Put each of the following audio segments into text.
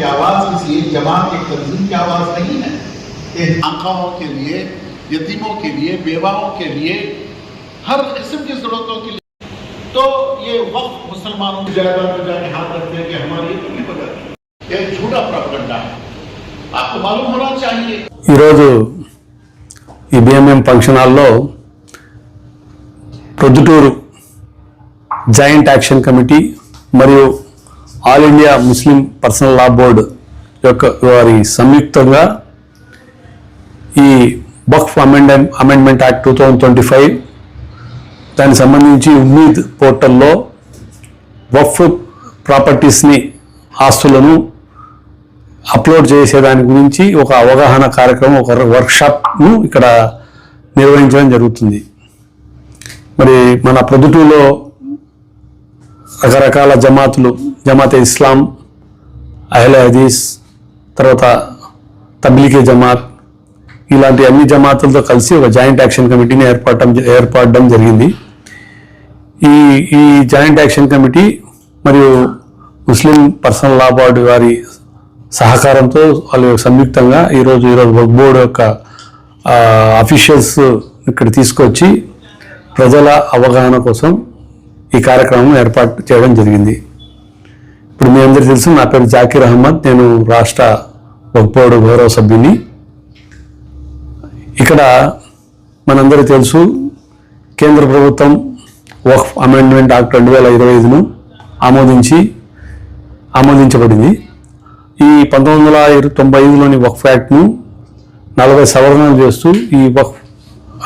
की आवाज किसी एक जमात एक तंजीम की आवाज नहीं है ये आकाओं के लिए यतीमों के लिए बेवाओं के लिए हर किस्म की जरूरतों के लिए तो ये वक्त मुसलमानों की जायदाद पर जाके हाथ रखते हैं कि हमारी ये नहीं बदल ये झूठा प्रोपगंडा है आपको मालूम होना चाहिए ఈరోజు ఈ బిఎంఎం ఫంక్షన్ హాల్లో ప్రొద్దుటూరు జాయింట్ యాక్షన్ కమిటీ మరియు all India Muslim personal law board యొక్క వారి సంయుక్తంగా ఈ Waqf amend amendment act two thousand twenty five దానికి సంబంధించి ఉమ్మీద్ పోర్టల్లో వక్ఫ్ ప్రాపర్టీస్ని ఆస్తులను అప్లోడ్ చేసే దాని గురించి ఒక అవగాహన కార్యక్రమం ఒక వర్క్షాప్ను ఇక్కడ నిర్వహించడం జరుగుతుంది. మరి మన ప్రొద్దుటూరులో రకరకాల జమాతులు జమాతే ఇస్లాం అహ్లే హదీస్ తర్వాత తబ్లీగే జమాత్ ఇలాంటి అన్ని జమాతులతో కలిసి ఒక జాయింట్ యాక్షన్ కమిటీని ఏర్పడటం ఏర్పడడం జరిగింది. ఈ ఈ జాయింట్ యాక్షన్ కమిటీ మరియు ముస్లిం పర్సనల్ లా బోర్డు వారి సహకారంతో వాళ్ళు సంయుక్తంగా ఈరోజు ఈరోజు వర్క్ బోర్డు యొక్క అఫీషియల్స్ ఇక్కడ తీసుకొచ్చి ప్రజల అవగాహన కోసం ఈ కార్యక్రమం ఏర్పాటు చేయడం జరిగింది. ఇప్పుడు మీ అందరికీ తెలుసు నా పేరు జాకీర్ అహ్మద్ నేను రాష్ట్ర వక్ బోర్డు గౌరవ సభ్యుని. ఇక్కడ మనందరికీ తెలుసు కేంద్ర ప్రభుత్వం వక్ఫ్ అమెండ్మెంట్ యాక్ట్ రెండు వేల ఇరవై ఐదును ఆమోదించి ఆమోదించబడింది. ఈ పంతొమ్మిది వందల తొంభై ఐదులోని వక్ఫ్ యాక్ట్ను నలభై సవరణలు చేస్తూ ఈ వక్ఫ్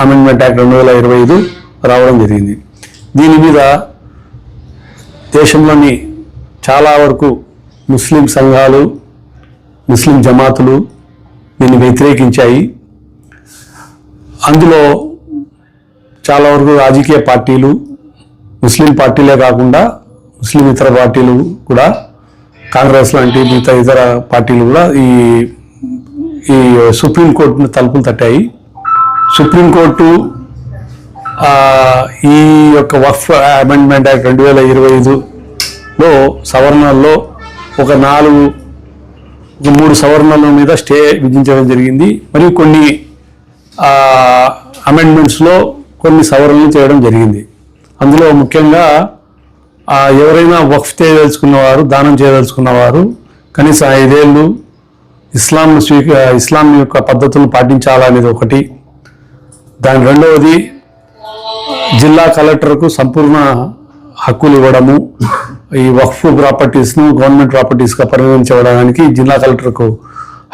అమెండ్మెంట్ యాక్ట్ రెండు వేల ఇరవై ఐదు రావడం జరిగింది. దీని మీద దేశంలోని చాలా వరకు ముస్లిం సంఘాలు ముస్లిం జమాతులు దీన్ని వ్యతిరేకించాయి. అందులో చాలా వరకు రాజకీయ పార్టీలు ముస్లిం పార్టీలే కాకుండా ముస్లిం ఇతర పార్టీలు కూడా కాంగ్రెస్ లాంటి మిగతా ఇతర పార్టీలు కూడా ఈ ఈ సుప్రీంకోర్టును తలుపులు తట్టాయి. సుప్రీంకోర్టు ఈ యొక్క వక్ఫ్ అమెండ్మెంట్ యాక్ట్ రెండు వేల ఇరవై ఐదులో సవరణల్లో ఒక నాలుగు ఒక మూడు సవరణల మీద స్టే విధించడం జరిగింది. మరియు కొన్ని అమెండ్మెంట్స్లో కొన్ని సవరణలు చేయడం జరిగింది. అందులో ముఖ్యంగా ఎవరైనా వక్ఫ్ చేయదలుచుకున్నవారు దానం చేయదలుచుకున్నవారు కనీసం ఐదేళ్ళు ఇస్లాం స్వీక ఇస్లాం యొక్క పద్ధతులను పాటించాలనేది ఒకటి. దాని రెండవది జిల్లా కలెక్టర్కు సంపూర్ణ హక్కులు ఇవ్వడము ఈ వక్ఫ్ ప్రాపర్టీస్ను గవర్నమెంట్ ప్రాపర్టీస్గా పరిగణించడానికి జిల్లా కలెక్టర్కు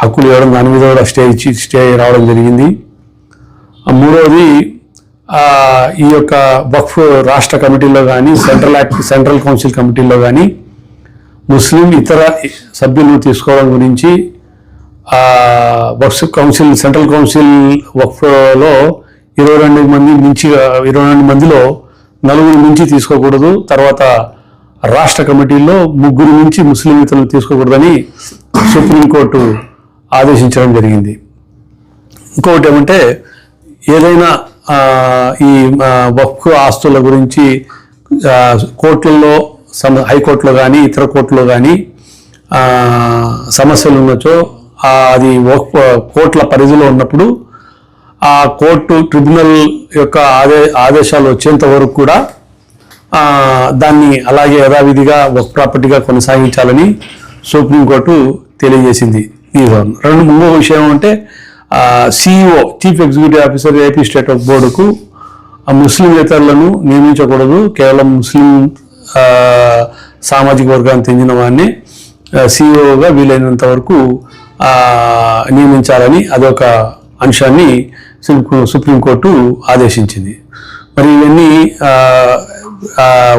హక్కులు ఇవ్వడం దాని మీద కూడా స్టే ఇచ్చి స్టే రావడం జరిగింది. మూడవది ఈ యొక్క వక్ఫ్ రాష్ట్ర కమిటీలో కానీ సెంట్రల్ యాక్ట్ సెంట్రల్ కౌన్సిల్ కమిటీలో కానీ ముస్లిం ఇతర సభ్యులు తీసుకోవడం గురించి వక్ఫ్ కౌన్సిల్ సెంట్రల్ కౌన్సిల్ వక్ఫ్లో ఇరవై రెండు మంది మించి ఇరవై రెండు మందిలో నలుగురు మించి తీసుకోకూడదు తర్వాత రాష్ట్ర కమిటీల్లో ముగ్గురు నుంచి ముస్లిం ఇతరులు తీసుకోకూడదని సుప్రీంకోర్టు ఆదేశించడం జరిగింది. ఇంకొకటి ఏమంటే ఏదైనా ఈ వక్ఫ్ ఆస్తుల గురించి కోర్టుల్లో సమ హైకోర్టులో కానీ ఇతర కోర్టులో కానీ సమస్యలు ఉన్నచో అది వక్ఫ్ కోర్టుల పరిధిలో ఉన్నప్పుడు ఆ కోర్టు ట్రిబ్యునల్ యొక్క ఆదే ఆదేశాలు వచ్చేంత వరకు కూడా దాన్ని అలాగే యథావిధిగా ఒక ప్రాపర్టీగా కొనసాగించాలని సుప్రీంకోర్టు తెలియజేసింది. ఈ రెండు మూడో విషయం అంటే CEO chief executive officer AP state of బోర్డుకు ఆ నేతలను నియమించకూడదు. కేవలం ముస్లిం సామాజిక వర్గానికి చెందిన వాడిని సిఇఓగా వీలైనంత వరకు నియమించాలని అదొక అంశాన్ని సుప్రీంకోర్టు ఆదేశించింది. మరి ఇవన్నీ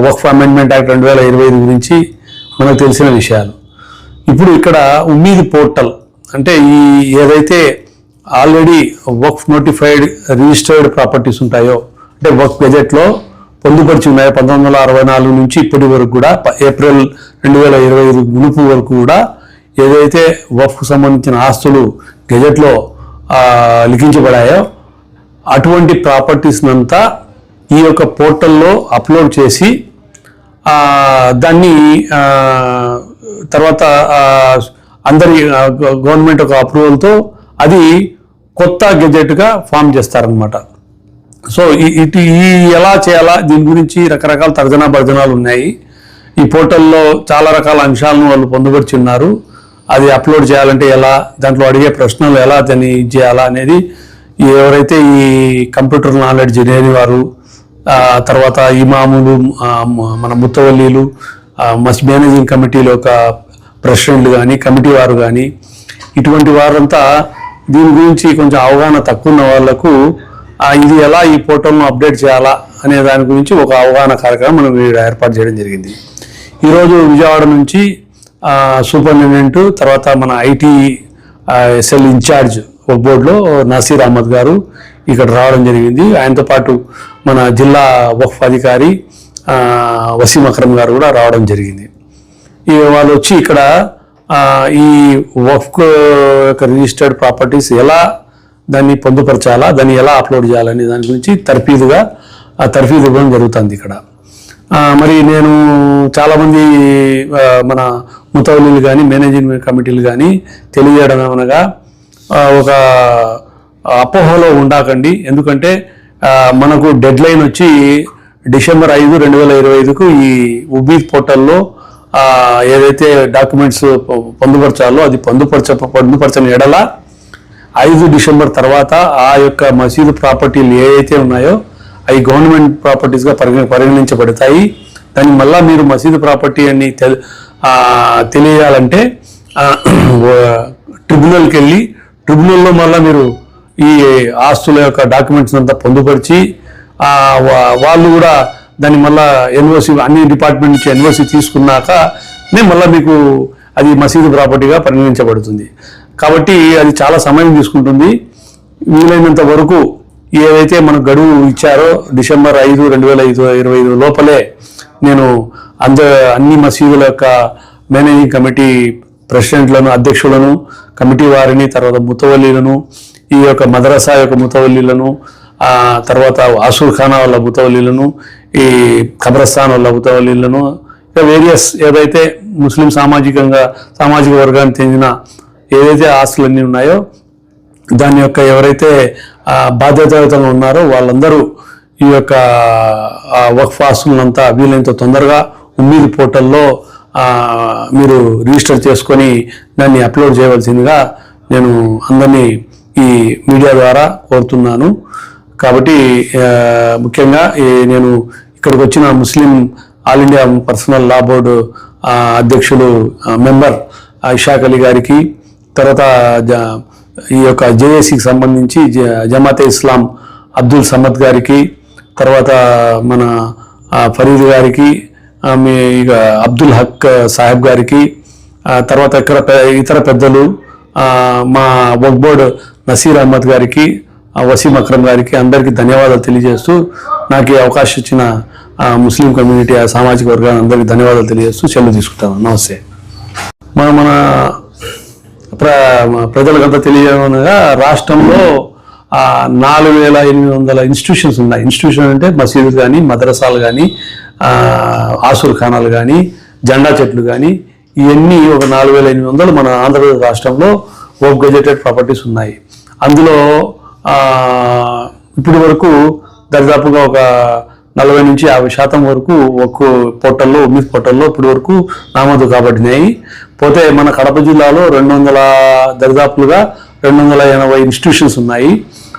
వక్ఫ్ అమెండ్మెంట్ యాక్ట్ రెండు వేల ఇరవై ఐదు గురించి మనకు తెలిసిన విషయాలు. ఇప్పుడు ఇక్కడ ఉమ్మీద్ పోర్టల్ అంటే ఈ ఏదైతే already Waqf notified registered properties ఉంటాయో అంటే వక్ఫ్ గెజెట్లో పొందుపరిచి ఉన్నాయో పంతొమ్మిది వందల అరవై నాలుగు నుంచి ఇప్పటి వరకు కూడా ఏప్రిల్ రెండు వేల ఇరవై ఐదు మునుపు వరకు కూడా ఏదైతే వక్ఫ్ సంబంధించిన ఆస్తులు గెజెట్లో లిఖించబడాయో? అటువంటి ప్రాపర్టీస్నంతా ఈ యొక్క పోర్టల్లో అప్లోడ్ చేసి దాన్ని తర్వాత అందరి గవర్నమెంట్ ఒక అప్రూవల్తో అది కొత్త గెజెట్గా ఫామ్ చేస్తారనమాట సో ఇటు ఈ ఎలా చేయాలా? దీని గురించి రకరకాల తర్జనా భర్జనాలు ఉన్నాయి. ఈ పోర్టల్లో చాలా రకాల అంశాలను వాళ్ళు పొందుపరిచి ఉన్నారు. అది అప్లోడ్ చేయాలంటే ఎలా దాంట్లో అడిగే ప్రశ్నలు ఎలా దాన్ని ఇది చేయాలా అనేది ఎవరైతే ఈ కంప్యూటర్ నాలెడ్జ్ లేని వారు తర్వాత ఇమాములు మన ముత్తవల్లీలు మస్ మేనేజింగ్ కమిటీలో ఒక ప్రెసిడెంట్లు కానీ కమిటీ వారు కానీ ఇటువంటి వారంతా దీని గురించి కొంచెం అవగాహన తక్కువ ఉన్న వాళ్ళకు ఇది ఎలా ఈ పోర్టల్ను అప్డేట్ చేయాలా అనే దాని గురించి ఒక అవగాహన కార్యక్రమం మనం ఏర్పాటు చేయడం జరిగింది. ఈరోజు విజయవాడ నుంచి సూపరింటెండెంట్ తర్వాత మన ఐటీ సెల్ ఇన్ఛార్జ్ ఒక బోర్డులో నసీర్ అహ్మద్ గారు ఇక్కడ రావడం జరిగింది. ఆయనతో పాటు మన జిల్లా వక్ఫ్ అధికారి వసీం అక్రమ్ గారు కూడా రావడం జరిగింది. ఈ వాళ్ళు వచ్చి ఇక్కడ ఈ వక్ఫ్ యొక్క రిజిస్టర్డ్ ప్రాపర్టీస్ ఎలా దాన్ని పొందుపరచాలా దాన్ని ఎలా అప్లోడ్ చేయాలనే దాని గురించి తర్ఫీదుగా ఆ తర్ఫీదు ఇవ్వడం జరుగుతుంది ఇక్కడ. మరి నేను చాలామంది మన ముతవలీలు కానీ మేనేజింగ్ కమిటీలు కానీ తెలియజేయడం ఏమనగా ఒక అపోహలో ఉండకండి. ఎందుకంటే మనకు డెడ్ లైన్ వచ్చి డిసెంబర్ ఐదు రెండు వేల ఇరవై ఐదుకు ఈ ఉబీద్ పోర్టల్లో ఏదైతే డాక్యుమెంట్స్ పొందుపరచాలో అది పొందుపరచ పొందుపరచని ఎడల ఐదు డిసెంబర్ తర్వాత ఆ యొక్క మసీదు ప్రాపర్టీలు ఏవైతే ఉన్నాయో అవి గవర్నమెంట్ ప్రాపర్టీస్గా పరిగణ పరిగణించబడతాయి. దాన్ని మళ్ళీ మీరు మసీదు ప్రాపర్టీ అని తె తెలియాలంటే ట్రిబ్యునల్కి వెళ్ళి ట్రిబ్యునల్లో మళ్ళీ మీరు ఈ ఆస్తుల యొక్క డాక్యుమెంట్స్ అంతా పొందుపరిచి వా- వాళ్ళు కూడా దాన్ని మళ్ళీ ఎన్ఓసి అన్ని డిపార్ట్మెంట్ నుంచి ఎన్ఓసి తీసుకున్నాక నేను మళ్ళీ మీకు అది మసీదు ప్రాపర్టీగా పరిగణించబడుతుంది. కాబట్టి అది చాలా సమయం తీసుకుంటుంది. వీలైనంత వరకు ఏదైతే మనకు గడువు ఇచ్చారో డిసెంబర్ ఐదు రెండు వేల ఐదు ఇరవై ఐదు లోపలే నేను అంద అన్ని మసీదుల యొక్క మేనేజింగ్ కమిటీ ప్రెసిడెంట్లను అధ్యక్షులను కమిటీ వారిని తర్వాత ముతవల్లీలను ఈ యొక్క మదరసా యొక్క ముతవల్లీలను తర్వాత ఆసూర్ ఖానా వాళ్ళ ముతవల్లీలను ఈ ఖబరస్థాన్ వాళ్ళ ముతవల్లీలను ఇంకా వేరియస్ ఏదైతే ముస్లిం సామాజికంగా సామాజిక వర్గానికి చెందిన ఏదైతే ఆస్తులన్నీ ఉన్నాయో దాని యొక్క ఎవరైతే ఆ, బాధ్యతాయుతంగా ఉన్నారో వాళ్ళందరూ ఈ యొక్క వక్ఫ్ ఆస్తులంతా వీలైనంత తొందరగా ఉమ్మీది పోర్టల్లో మీరు రిజిస్టర్ చేసుకొని దాన్ని అప్లోడ్ చేయవలసిందిగా నేను అందరినీ ఈ మీడియా ద్వారా కోరుతున్నాను. కాబట్టి ముఖ్యంగా నేను ఇక్కడికి వచ్చిన Muslim all India personal law board అధ్యక్షుడు అధ్యక్షులు మెంబర్ ఇషాక్ అలీ గారికి తర్వాత జ- ఈ యొక్క జేఏసీకి సంబంధించి జ- జమాతే ఇస్లాం అబ్దుల్ సమద్ గారికి తర్వాత మన ఫరీద్ గారికి మీ ఇక అబ్దుల్ హక్ సాహెబ్ గారికి తర్వాత ఇక్కడ ఇతర పెద్దలు మా వక్ బోర్డ్ నసీర్ అహ్మద్ గారికి వసీం అక్రమ్ గారికి అందరికీ ధన్యవాదాలు తెలియజేస్తూ నాకు ఈ అవకాశం ఇచ్చిన ముస్లిం కమ్యూనిటీ ఆ సామాజిక వర్గాన్ని అందరికీ ధన్యవాదాలు తెలియజేస్తూ చెల్లు తీసుకుంటాను. నమస్తే. మన మన ప్ర ప్రజలకంతా తెలియజేయమనగా రాష్ట్రంలో నాలుగు వేల ఎనిమిది వందల ఇన్స్టిట్యూషన్స్ ఉన్నాయి. ఇన్స్టిట్యూషన్ అంటే మసీదులు కానీ మదరసాలు కానీ ఆసూర్ ఖానాలు కానీ జెండా చెట్లు కానీ ఇవన్నీ ఒక నాలుగు వేల ఎనిమిది వందలు మన ఆంధ్రప్రదేశ్ రాష్ట్రంలో ఓప్ గెజెటెడ్ ప్రాపర్టీస్ ఉన్నాయి. అందులో ఇప్పటి వరకు దరిదాపుగా ఒక నలభై నుంచి యాభై శాతం వరకు ఒక్క పోర్టల్లో ఉమ్మిది పోర్టల్లో ఇప్పటి వరకు నామోదు కాబట్టినాయి. పోతే మన కడప జిల్లాలో రెండు వందల దరిదాపులుగా రెండు వందల ఎనభై ఇన్స్టిట్యూషన్స్ ఉన్నాయి.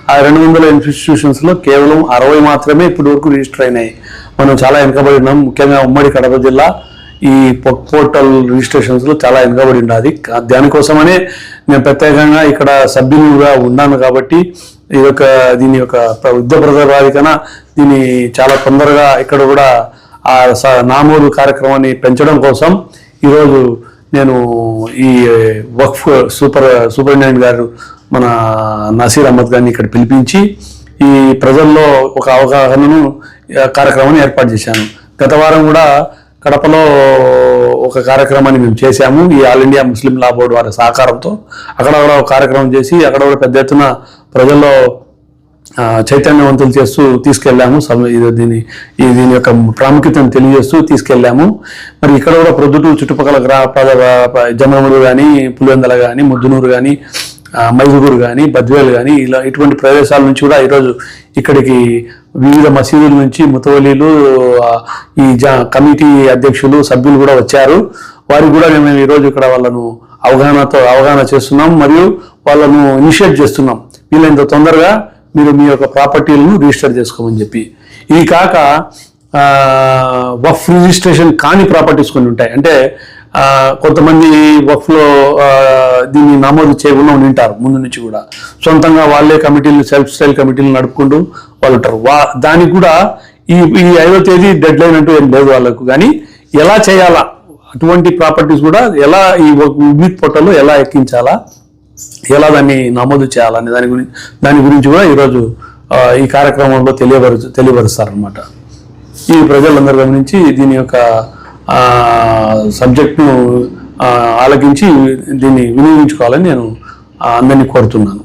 ఆ రెండు వందల ఇన్స్టిట్యూషన్స్లో కేవలం అరవై మాత్రమే ఇప్పటి వరకు రిజిస్టర్ అయినాయి. మనం చాలా వెనకబడి ఉన్నాం ముఖ్యంగా ఉమ్మడి కడప జిల్లా ఈ పోర్టల్ రిజిస్ట్రేషన్స్లో చాలా వెనుకబడి ఉండాలి దానికోసమనే నేను ప్రత్యేకంగా ఇక్కడ సభ్యులుగా ఉన్నాను కాబట్టి ఈ యొక్క దీని యొక్క యుద్ధ ప్రతిపాదికన దీన్ని చాలా తొందరగా ఇక్కడ కూడా ఆ స- నామోదు కార్యక్రమాన్ని పెంచడం కోసం ఈరోజు నేను ఈ వక్ఫ్ సూపర్ సూపరింటెండెంట్ గారు మన నసీర్ అహ్మద్ గారిని ఇక్కడ పిలిపించి ఈ ప్రజల్లో ఒక అవగాహనను కార్యక్రమాన్ని ఏర్పాటు చేశాను. గత వారం కూడా కడపలో ఒక కార్యక్రమాన్ని మేము చేశాము. ఈ all India Muslim law board వారి సహకారంతో అక్కడ కూడా ఒక కార్యక్రమం చేసి అక్కడ కూడా పెద్ద ఎత్తున ప్రజల్లో చైతన్యవంతులు చేస్తూ తీసుకెళ్ళాము. ఇది దీని ఈ దీని యొక్క ప్రాముఖ్యతను తెలియజేస్తూ తీసుకెళ్ళాము. మరి ఇక్కడ కూడా ప్రొద్దుటూరు చుట్టుపక్కల గ్రా పద- జమనూరు కానీ పులివెందల కానీ ముద్దునూరు కానీ మైదుగురు కానీ బద్వేలు కానీ ఇలా ఇటువంటి ప్రదేశాల నుంచి కూడా ఈరోజు ఇక్కడికి వివిధ మసీదుల నుంచి ముతవలీలు ఈ జా కమిటీ అధ్యక్షులు సభ్యులు కూడా వచ్చారు. వారికి కూడా మేము ఈరోజు ఇక్కడ వాళ్ళను అవగాహనతో అవగాహన చేస్తున్నాం మరియు వాళ్ళను ఇనిషియేట్ చేస్తున్నాం. వీలైనంత తొందరగా మీరు మీ యొక్క ప్రాపర్టీలను రిజిస్టర్ చేసుకోమని చెప్పి. ఇవి కాక వఫ్ రిజిస్ట్రేషన్ కాని ప్రాపర్టీస్ కొన్ని ఉంటాయి. అంటే కొంతమంది వఫ్లో దీన్ని నమోదు చేయకుండా ఉంటారు ముందు నుంచి కూడా. సొంతంగా వాళ్ళే కమిటీలు సెల్ఫ్ స్టైల్ కమిటీలు నడుపుకుంటూ వాళ్ళు ఉంటారు వా దానికి కూడా ఈ ఈ ఐదో తేదీ డెడ్ లైన్ అంటూ ఏం లేదు వాళ్ళకు. కానీ ఎలా చేయాలా? అటువంటి ప్రాపర్టీస్ కూడా ఎలా ఈ విద్యుత్ పోర్టల్లో ఎలా ఎక్కించాలా? ఎలా దాన్ని నమోదు చేయాలని దాని గురించి దాని గురించి కూడా ఈరోజు ఈ కార్యక్రమంలో తెలియపరు తెలియపరుస్తారనమాట ఈ ప్రజలందరూ గమనించి దీని యొక్క సబ్జెక్ట్ను ఆలకించి దీన్ని వినియోగించుకోవాలని నేను ఆ, అందరినీ కోరుతున్నాను.